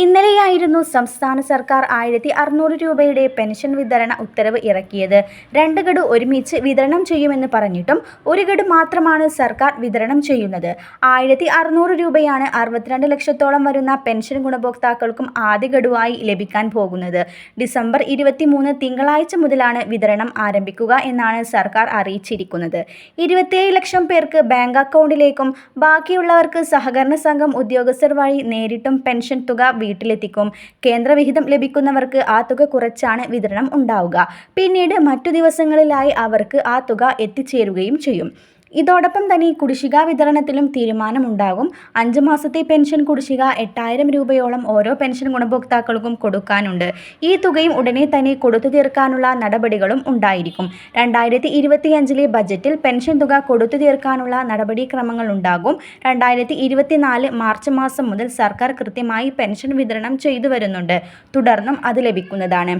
ഇന്നലെയായിരുന്നു സംസ്ഥാന സർക്കാർ ആയിരത്തി അറുന്നൂറ് രൂപയുടെ പെൻഷൻ വിതരണ ഉത്തരവ് ഇറക്കിയത്. രണ്ട് ഗഡു ഒരുമിച്ച് വിതരണം ചെയ്യുമെന്ന് പറഞ്ഞിട്ടും ഒരു ഗഡു മാത്രമാണ് സർക്കാർ വിതരണം ചെയ്യുന്നത്. ആയിരത്തി അറുന്നൂറ് രൂപയാണ് അറുപത്തിരണ്ട് ലക്ഷത്തോളം വരുന്ന പെൻഷൻ ഗുണഭോക്താക്കൾക്കും ആദ്യ ഗഡുവായി ലഭിക്കാൻ പോകുന്നത്. ഡിസംബർ ഇരുപത്തിമൂന്ന് തിങ്കളാഴ്ച മുതലാണ് വിതരണം ആരംഭിക്കുക എന്നാണ് സർക്കാർ അറിയിച്ചിരിക്കുന്നത്. ഇരുപത്തിയേഴ് ലക്ഷം പേർക്ക് ബാങ്ക് അക്കൗണ്ടിലേക്കും ബാക്കിയുള്ളവർക്ക് സഹകരണ സംഘം ഉദ്യോഗസ്ഥർ വഴി നേരിട്ടും പെൻഷൻ തുക വീട്ടിലെത്തിക്കും. കേന്ദ്രവിഹിതം ലഭിക്കുന്നവർക്ക് ആ തുക കുറച്ചാണ് വിതരണം ഉണ്ടാവുക. പിന്നീട് മറ്റു ദിവസങ്ങളിലായി അവർക്ക് ആ തുക എത്തിച്ചേരുകയും ചെയ്യും. ഇതോടൊപ്പം തന്നെ കുടിശ്ശിക വിതരണത്തിലും തീരുമാനമുണ്ടാകും. അഞ്ച് മാസത്തെ പെൻഷൻ കുടിശ്ശിക എട്ടായിരം രൂപയോളം ഓരോ പെൻഷൻ ഗുണഭോക്താക്കൾക്കും കൊടുക്കാനുണ്ട്. ഈ തുകയും ഉടനെ തന്നെ കൊടുത്തു തീർക്കാനുള്ള നടപടികളും ഉണ്ടായിരിക്കും. രണ്ടായിരത്തി ഇരുപത്തിയഞ്ചിലെ ബജറ്റിൽ പെൻഷൻ തുക കൊടുത്തു തീർക്കാനുള്ള നടപടിക്രമങ്ങൾ ഉണ്ടാകും. രണ്ടായിരത്തി ഇരുപത്തിനാല് മാർച്ച് മാസം മുതൽ സർക്കാർ കൃത്യമായി പെൻഷൻ വിതരണം ചെയ്തു വരുന്നുണ്ട്. തുടർന്നും അത് ലഭിക്കുന്നതാണ്.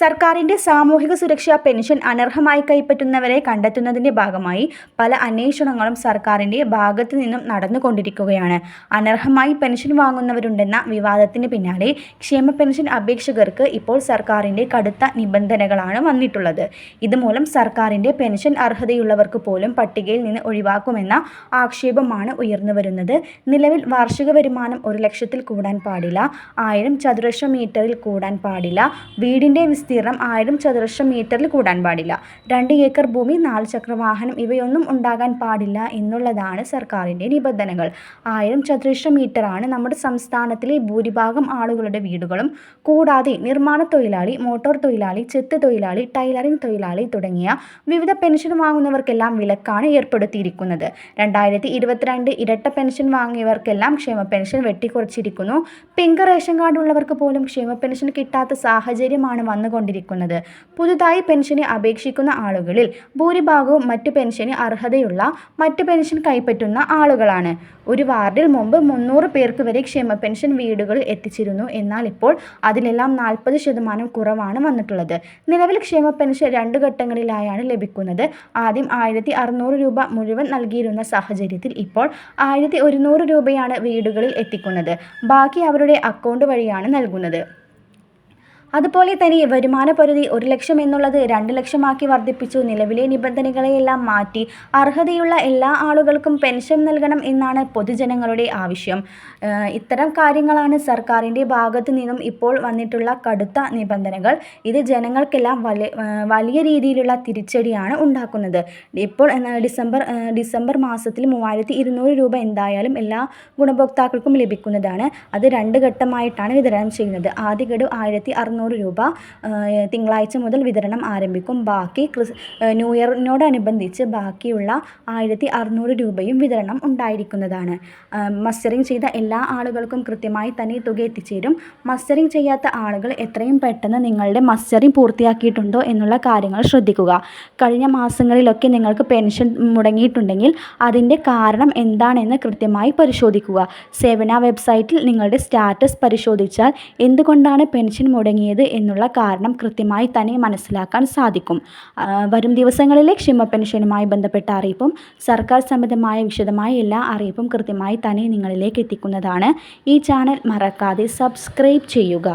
സർക്കാരിന്റെ സാമൂഹിക സുരക്ഷാ പെൻഷൻ അനർഹമായി കൈപ്പറ്റുന്നവരെ കണ്ടെത്തുന്നതിന്റെ ഭാഗമായി പല അന്വേഷണങ്ങളും സർക്കാരിന്റെ ഭാഗത്തു നിന്നും നടന്നുകൊണ്ടിരിക്കുകയാണ്. അനർഹമായി പെൻഷൻ വാങ്ങുന്നവരുണ്ടെന്ന വിവാദത്തിന് പിന്നാലെ ക്ഷേമ പെൻഷൻ അപേക്ഷകർക്ക് ഇപ്പോൾ സർക്കാരിന്റെ കടുത്ത നിബന്ധനകളാണ് വന്നിട്ടുള്ളത്. ഇതുമൂലം സർക്കാരിന്റെ പെൻഷൻ അർഹതയുള്ളവർക്ക് പോലും പട്ടികയിൽ നിന്ന് ഒഴിവാക്കുമെന്ന ആക്ഷേപമാണ് ഉയർന്നു വരുന്നത് നിലവിൽ വാർഷിക വരുമാനം ഒരു ലക്ഷത്തിൽ കൂടാൻ പാടില്ല. ആയിരം ചതുരശ്ര മീറ്ററിൽ കൂടാൻ പാടില്ല. വീടിന്റെ വിസ്തീർണം ആയിരം ചതുരശ്ര മീറ്ററിൽ കൂടാൻ പാടില്ല. രണ്ട് ഏക്കർ ഭൂമി നാല് ചക്രവാഹനം ഇവയൊന്നും ഉണ്ടാകാൻ പാടില്ല എന്നുള്ളതാണ് സർക്കാരിന്റെ നിബന്ധനകൾ. ആയിരം ചതുരശ്ര മീറ്ററാണ് നമ്മുടെ സംസ്ഥാനത്തിലെ ഭൂരിഭാഗം ആളുകളുടെ വീടുകളും. കൂടാതെ നിർമ്മാണ തൊഴിലാളി മോട്ടോർ തൊഴിലാളി ചെത്ത് തൊഴിലാളി ടൈലറിംഗ് തൊഴിലാളി തുടങ്ങിയ വിവിധ പെൻഷൻ വാങ്ങുന്നവർക്കെല്ലാം വിലക്കാണ് ഏർപ്പെടുത്തിയിരിക്കുന്നത്. രണ്ടായിരത്തി ഇരുപത്തിരണ്ട് ഇരട്ട പെൻഷൻ വാങ്ങിയവർക്കെല്ലാം ക്ഷേമ പെൻഷൻ വെട്ടിക്കുറച്ചിരിക്കുന്നു. പിങ്ക് റേഷൻ കാർഡുള്ളവർക്ക് പോലും ക്ഷേമ പെൻഷൻ കിട്ടാത്ത സാഹചര്യമാണ് വന്നുകൊണ്ടിരിക്കുന്നത് പുതുതായി പെൻഷന് അപേക്ഷിക്കുന്ന ആളുകളിൽ ഭൂരിഭാഗവും മറ്റു പെൻഷന് അർഹതയുള്ള മറ്റു പെൻഷൻ കൈപ്പറ്റുന്ന ആളുകളാണ്. ഒരു വാർഡിൽ മുമ്പ് മുന്നൂറ് പേർക്ക് വരെ ക്ഷേമ പെൻഷൻ വീടുകൾ എത്തിച്ചിരുന്നു. എന്നാൽ ഇപ്പോൾ അതിലെല്ലാം നാൽപ്പത് ശതമാനം കുറവാണ് വന്നിട്ടുള്ളത്. നിലവിൽ ക്ഷേമ പെൻഷൻ രണ്ട് ഘട്ടങ്ങളിലായാണ് ലഭിക്കുന്നത്. ആദ്യം ആയിരത്തി അറുന്നൂറ് രൂപ മുഴുവൻ നൽകിയിരുന്ന സാഹചര്യത്തിൽ ഇപ്പോൾ ആയിരത്തി ഒരുന്നൂറ് രൂപയാണ് വീടുകളിൽ എത്തിക്കുന്നത്. ബാക്കി അവരുടെ അക്കൗണ്ട് വഴിയാണ് നൽകുന്നത്. അതുപോലെ തന്നെ വരുമാന പരിധി ഒരു ലക്ഷം എന്നുള്ളത് രണ്ട് ലക്ഷമാക്കി വർദ്ധിപ്പിച്ചു. നിലവിലെ നിബന്ധനകളെയെല്ലാം മാറ്റി അർഹതയുള്ള എല്ലാ ആളുകൾക്കും പെൻഷൻ നൽകണം എന്നാണ് പൊതുജനങ്ങളുടെ ആവശ്യം. ഇത്തരം കാര്യങ്ങളാണ് സർക്കാരിന്റെ ഭാഗത്തു നിന്നും ഇപ്പോൾ വന്നിട്ടുള്ള കടുത്ത നിബന്ധനകൾ. ഇത് ജനങ്ങൾക്കെല്ലാം വലിയ രീതിയിലുള്ള തിരിച്ചടിയാണ് ഉണ്ടാക്കുന്നത്. ഇപ്പോൾ ഡിസംബർ ഡിസംബർ മാസത്തിൽ മൂവായിരത്തി ഇരുന്നൂറ് രൂപ എന്തായാലും എല്ലാ ഗുണഭോക്താക്കൾക്കും ലഭിക്കുന്നതാണ്. അത് രണ്ട് ഘട്ടമായിട്ടാണ് വിതരണം ചെയ്യുന്നത്. ആദ്യ ഗഡു ആയിരത്തി അറുന്നൂറ് അറുന്നൂറ് രൂപ തിങ്കളാഴ്ച മുതൽ വിതരണം ആരംഭിക്കും. ബാക്കി ക്രിസ് ന്യൂ ഇയറിനോടനുബന്ധിച്ച് ബാക്കിയുള്ള ആയിരത്തി അറുന്നൂറ് രൂപയും വിതരണം ഉണ്ടായിരിക്കുന്നതാണ്. മസ്റ്ററിംഗ് ചെയ്ത എല്ലാ ആളുകൾക്കും കൃത്യമായി തന്നെ തുക എത്തിച്ചേരും. മസ്റ്ററിംഗ് ചെയ്യാത്ത ആളുകൾ എത്രയും പെട്ടെന്ന് നിങ്ങളുടെ മസ്റ്ററിംഗ് പൂർത്തിയാക്കിയിട്ടുണ്ടോ എന്നുള്ള കാര്യങ്ങൾ ശ്രദ്ധിക്കുക. കഴിഞ്ഞ മാസങ്ങളിലൊക്കെ നിങ്ങൾക്ക് പെൻഷൻ മുടങ്ങിയിട്ടുണ്ടെങ്കിൽ അതിന്റെ കാരണം എന്താണെന്ന് കൃത്യമായി പരിശോധിക്കുക. സേവന വെബ്സൈറ്റിൽ നിങ്ങളുടെ സ്റ്റാറ്റസ് പരിശോധിച്ചാൽ എന്തുകൊണ്ടാണ് പെൻഷൻ മുടങ്ങിയത്? തുടങ്ങിയത് എന്നുള്ള കാരണം കൃത്യമായി തന്നെ മനസ്സിലാക്കാൻ സാധിക്കും. വരും ദിവസങ്ങളിലെ ക്ഷമ പെൻഷനുമായി ബന്ധപ്പെട്ട അറിയിപ്പും സർക്കാർ സംബന്ധമായ വിശദമായ എല്ലാ അറിയിപ്പും കൃത്യമായി തന്നെ നിങ്ങളിലേക്ക് എത്തിക്കുന്നതാണ്. ഈ ചാനൽ മറക്കാതെ സബ്സ്ക്രൈബ് ചെയ്യുക.